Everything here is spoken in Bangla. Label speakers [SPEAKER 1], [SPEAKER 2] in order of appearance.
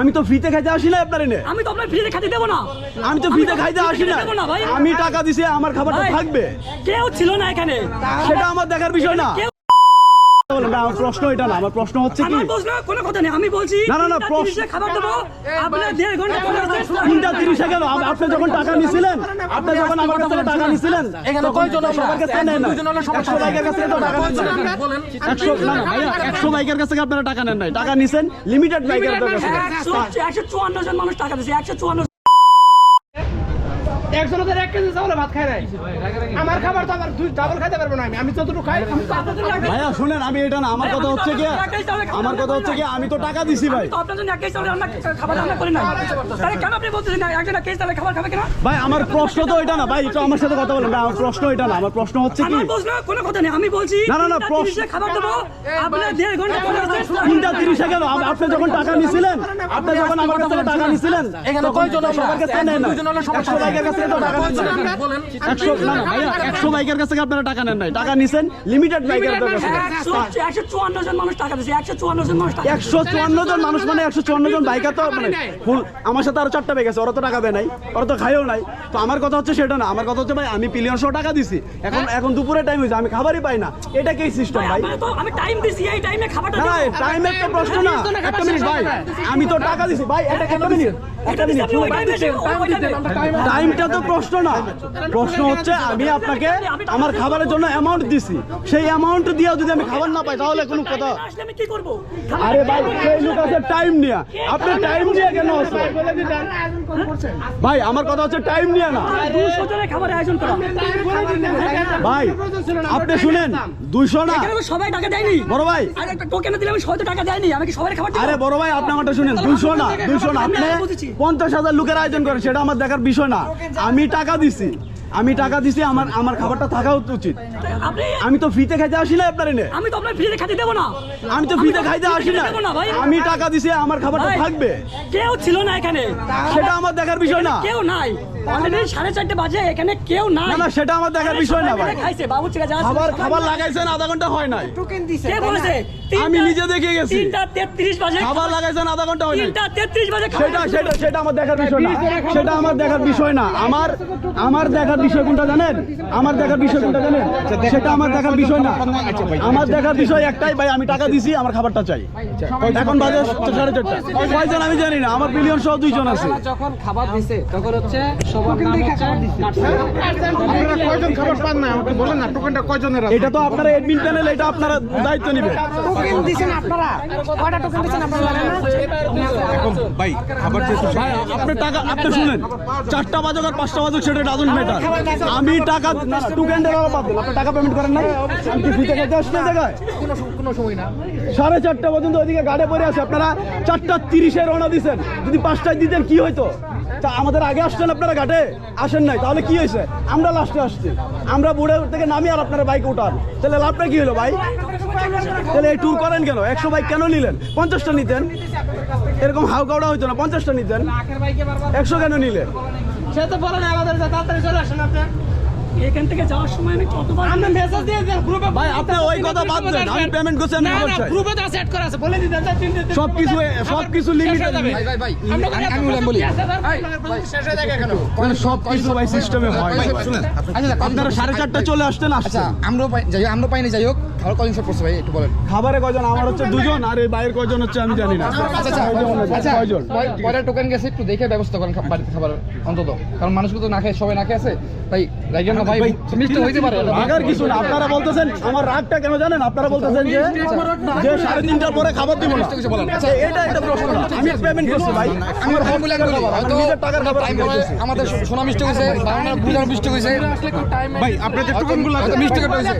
[SPEAKER 1] আমি তো ফ্রিতে খাইতে আসি না আপনার এনে।
[SPEAKER 2] আমি তো আপনার ফ্রিতে খাইতে দেব না।
[SPEAKER 1] আমি তো ফ্রিতে খাইতে আসি না আমি টাকা দিছি আমার খাবারটা থাকবে।
[SPEAKER 2] কেউ ছিল না এখানে।
[SPEAKER 1] সেটা আমার দেখার বিষয় না। না, প্রশ্ন এটা না আমার প্রশ্ন হচ্ছে কি?
[SPEAKER 2] প্রশ্ন কোনো কথা নেই আমি বলছি
[SPEAKER 1] না, না, না, প্রশ্ন-
[SPEAKER 2] খাবার দেবো আপনার দেড় ঘণ্টা
[SPEAKER 1] তিনটা তিরিশে গেল আপনি যখন টাকা নিছিলেন আপনি যখন আমার কাছ টাকা নিছিলেন
[SPEAKER 3] এখানে কয়জন
[SPEAKER 1] সবার কাছে নেন না।
[SPEAKER 3] দুজন হলে
[SPEAKER 1] একশো বাইকের কাছ তো টাকা একশো না না ভাইয়া একশো বাইকের কাছ আপনারা টাকা নেন নাই? টাকা নিছেন লিমিটেড বাইকের কাছ।
[SPEAKER 2] একশো চুয়ান্ন জন মানুষ টাকা দিয়েছে একশো চুয়ান্ন
[SPEAKER 4] একজন ওদের এক কেজি চাউলে ভাত খায় নাই। আমার খাবার তো আবার দুই ডাবল খাইতে পারব না আমি। আমি যতটুকু খাই
[SPEAKER 1] ভাইয়া শুনেন আমি এটা না আমার কথা হচ্ছে কি আমার কথা হচ্ছে কি আমি তো টাকা দিছি ভাই।
[SPEAKER 2] তো আপনার জন্য এক কেজি চাউলে খাবার রান্না করি না তাহলে কেন আপনি বলতেছেন না একজন এক কেজি চাউলে খাবার খাবে কেন?
[SPEAKER 1] ভাই আমার প্রশ্ন তো এটা না ভাই একটু আমার সাথে কথা বলেন আমার প্রশ্ন এটা না আমার প্রশ্ন হচ্ছে কি?
[SPEAKER 2] আমার প্রশ্ন কোনো কথা নেই আমি বলছি
[SPEAKER 1] না, না, না, প্রশ্ন-
[SPEAKER 2] খাবার দেবো আপনার দেড় ঘণ্টা পরে।
[SPEAKER 1] তিনটা তিরিশে গেল আপনি যখন টাকা নিছিলেন আপনি যখন আমার কাছ থেকে টাকা নিছিলেন
[SPEAKER 3] এখানে কয়জন আমরা?
[SPEAKER 1] সবার কাছে নেন না।
[SPEAKER 3] দুজন হলে সমস্যা
[SPEAKER 1] একশো বাইকের কাছ টাকা নিচ্ছেন একশো না না ভাইয়া একশো বাইকের কাছ আপনারা টাকা নেন নাই। টাকা নিছেন লিমিটেড বাইকের কাছ
[SPEAKER 2] একশো- একশো চুয়ান্ন জন মানুষ টাকা দিয়েছে একশো চুয়ান্ন জন মানুষ
[SPEAKER 1] একশো চুয়ান্ন জন মানুষ মানে একশো চুয়ান্ন জন বাইকার তো মানে ফুল আমার সাথে আরও চারটা বাইক আছে ওরা তো টাকা দেয় নাই ওরা তো খাইও নাই। তো আমার কথা হচ্ছে সেটা না আমার কথা হচ্ছে ভাই আমি পিলিয়ন শো টাকা দিছি। এখন এখন দুপুরে টাইম হয়েছে আমি খাবারই পাই না। এটা কি সিস্টেম
[SPEAKER 2] ভাই, আমি টাইম দিছি এই টাইমে খাবারটা
[SPEAKER 1] না। টাইমের তো প্রশ্ন না। একটা মিনিট ভাই। আমি তো টাকা দিছি ভাই এটা একটা মিনিট একটা
[SPEAKER 2] এটা
[SPEAKER 1] মিনিট। টাইমটা তো প্রশ্ন না। প্রশ্ন হচ্ছে আমি আপনাকে আমার খাবারের জন্য অ্যামাউন্ট দিছি। সেই অ্যামাউন্ট দিয়ে যদি আমি খাবার না পাই তাহলে কোনো কথা
[SPEAKER 2] আমি কি করব
[SPEAKER 1] আরে ভাই সেই লোক আছে টাইম নিয়ে। আপনি টাইম নিয়ে কেন আছে ভাই আমার কথা হচ্ছে টাইম নিয়ে না।
[SPEAKER 2] দুশো জনের খাবার আয়োজন করা
[SPEAKER 1] ভাই আপনি শুনেন দুইশো না।
[SPEAKER 2] সবাই টাকা দেয়নি।
[SPEAKER 1] বড় ভাই।
[SPEAKER 2] আর একটা টোকেন দিলে আমি সবাই টাকা দেয়নি আমি কি সবাই খাবার?
[SPEAKER 1] আরে বড় ভাই আপনি আমারটা শুনেন দুইশো না দুইশো না। আপনি। পঞ্চাশ হাজার লোকের আয়োজন করেন সেটা আমার দেখার বিষয় না। আমি টাকা দিছি। আমি টাকা দিছি আমার আমার খাবারটা থাকা উচিত। আমি তো ফ্রিতে খাইতে আসি না আপনার এনে
[SPEAKER 2] আমি তো আপনার ফ্রিতে খেতে দেবো না।
[SPEAKER 1] আমি তো ফ্রিতে খাইতে আসি না।
[SPEAKER 2] না ভাই।
[SPEAKER 1] আমি টাকা দিছি আমার খাবারটা থাকবে।
[SPEAKER 2] কেউ ছিল না এখানে।
[SPEAKER 1] সেটা আমার দেখার বিষয় না।
[SPEAKER 2] কেউ নাই। অলরেডি সাড়ে চারটে বাজে এখানে কেউ নাই।
[SPEAKER 1] না না সেটা আমার দেখার বিষয় না ভাই।
[SPEAKER 2] খাইছে বাবু চিরা যা
[SPEAKER 1] খাবার খাবার লাগাইছেন আধা ঘণ্টা হয় নাই।
[SPEAKER 2] কে বলেছে?
[SPEAKER 1] আমি নিজে দেখে গেছি।
[SPEAKER 2] বাজে
[SPEAKER 1] খাবার লাগাইছেন আধা ঘণ্টা হয় নাই।
[SPEAKER 2] বাজে
[SPEAKER 1] সেটা সেটা সেটা আমার দেখার বিষয় না। সেটা আমার দেখার বিষয় না। আমার আমার দেখার বিষয় কোনটা জানেন? আমার দেখার বিষয় কোনটা জানেন? সেটা আমার দেখার বিষয় না। আমার দেখার বিষয় একটাই ভাই আমি টাকা দিছি আমার খাবারটা চাই। এখন বাজে সাড়ে চারটা। কয়জন আমি জানি না আমার বিলিয়ন সহ দুইজন আছে।
[SPEAKER 5] যখন খাবার দিছে তখন হচ্ছে সবার নাম হচ্ছে কাটছে।
[SPEAKER 4] আপনারা কয়জন খাবার পান না? আমাকে বলেন না টোকেনটা কয়জনের
[SPEAKER 1] এটা তো আপনারা এডমিন প্যানেল এটা আপনারা দায়িত্ব নেবেন।
[SPEAKER 4] টোকেন দিছেন আপনারা? কয়টা টোকেন দিছেন আপনারা জানেন না?
[SPEAKER 1] ভাই আপনি টাকা আপনি শুনেন। চারটা বাজক আর পাঁচটা বাজক সেটা ডাজন ম্যাটার আমি টাকা টু ক্যান্ডেল বাদ দেন আপনি টাকা পেমেন্ট করেন না আমি কি ফ্রিতে খেতে আসছি না জায়গায়?
[SPEAKER 4] কোনো সময় না।
[SPEAKER 1] সাড়ে চারটা পর্যন্ত ওইদিকে গাড়ি পরে আছে। আপনারা চারটা তিরিশে রওনা দিচ্ছেন যদি পাঁচটায় দিতেন কি হইতো? তা আমাদের আগে আসছেন আপনারা ঘাটে? আসেন নাই। তাহলে কি হয়েছে? আমরা লাস্টে আসছি। আমরা বুড়ে থেকে নামি আর আপনারা বাইক উঠান। তাহলে লাভটা কি হলো ভাই? তাহলে এই ট্যুর করেন কেন? একশো বাইক কেন নিলেন? পঞ্চাশটা নিতেন। এরকম হাউ কাউড়া হইতো না। পঞ্চাশটা নিতেন। একশো কেন নিলেন?
[SPEAKER 4] সে তো বলেন আমাদের তাড়াতাড়ি চলে আসেন আপনি।
[SPEAKER 2] এখান থেকে যাওয়ার সময় আমি কতবার
[SPEAKER 4] আপনি মেসেজ দিয়ে দেন গ্রুপে
[SPEAKER 1] ভাই আপনি ওই কথা বাদ দেন আমি পেমেন্ট করছি আমি
[SPEAKER 4] না না গ্রুপে তো সেট করা আছে বলে তিন দিন
[SPEAKER 1] সব কিছু সব কিছু লিমিটেড
[SPEAKER 3] ভাই ভাই ভাই। আমি বলি
[SPEAKER 4] শেষ হয়ে কেন?
[SPEAKER 1] মানে সব কিছু ভাই সিস্টেমে হয় ভাই।
[SPEAKER 3] আচ্ছা
[SPEAKER 1] আপনারা সাড়ে চারটা চলে আসতেন
[SPEAKER 3] আচ্ছা
[SPEAKER 1] আসছেন।
[SPEAKER 3] আমরাও যাই হোক আমরাও পাইনি যাই হোক খাবার শর্ট পড়ছে ভাই একটু বলেন।
[SPEAKER 1] খাবারে কয়জন? আমার হচ্ছে দুজন আর এই বাইরের কয়জন হচ্ছে আমি জানি না।
[SPEAKER 3] আচ্ছা আচ্ছা আচ্ছা
[SPEAKER 1] কয়জন?
[SPEAKER 3] পরে টোকেন গেছে একটু দেখে ব্যবস্থা করেন বাড়িতে খাবার অন্তত। কারণ মানুষগুলো তো না খায় সবাই না খেয়ে আছে। তাই রাইগান ভাই মিষ্টি হইতে পারে
[SPEAKER 1] রাগার কিছু না আপনারা বলতেছেন আমার রাগটা কেন জানেন? আপনারা বলতেছেন যে যে সাড়ে তিনটার পরে খাবার দিব না।
[SPEAKER 3] কিছু বলেন।
[SPEAKER 1] আচ্ছা, এটা একটা প্রশ্ন। আমি পেমেন্ট করছি ভাই।
[SPEAKER 3] আমি আমি বলে বলি হয়তো
[SPEAKER 1] টাকার খাবার
[SPEAKER 3] টাইম
[SPEAKER 1] আমি করতেছি।
[SPEAKER 3] আমাদের সোনা মিষ্টি হয়েছে বাংলা মিষ্টি
[SPEAKER 1] ভাই আপনাদের
[SPEAKER 3] মিষ্টি কাটা হয়েছে।